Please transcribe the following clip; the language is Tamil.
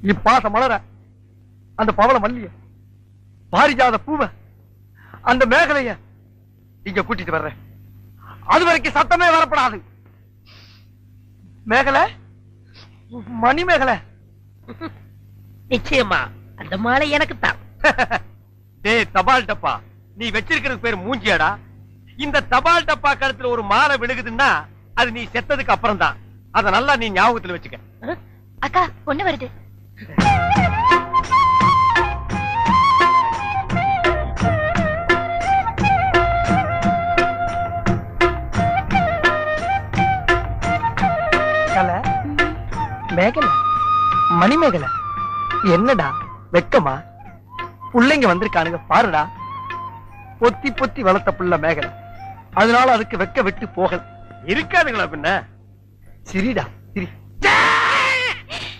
இப்பாச மலர அந்த பவள மல்லிய பாரிஜாத பூவ அந்த மேகலைய இங்க கூட்டிட்டு வர்றேன். அது வரைக்கும் சத்தமே வரப்படாது. மேகலை? மணி மேகலை நிச்சயமா அந்த மாலை எனக்கு தான் டேய் தபால் டப்பா. நீ வச்சிருக்கிறது பேர் மூஞ்சியாடா. இந்த தபால் டப்பா கழுத்துல ஒரு மாலை விழுகுதுன்னா அது நீ செத்ததுக்கு அப்புறம் தான் அத நல்லா நீ ஞாபகத்துல வச்சுக்க. அக்கா பொண்ணு வருது. மேகலை? மணி மேகலை என்னடா வெக்கமா? புள்ளைங்க வந்திருக்கானுங்க பாருடா. பொத்தி பொத்தி வளர்த்த புள்ள மேகலை. அதனால அதுக்கு வெக்க விட்டு போகல. இருக்காதுங்களா பின்ன? சரிடா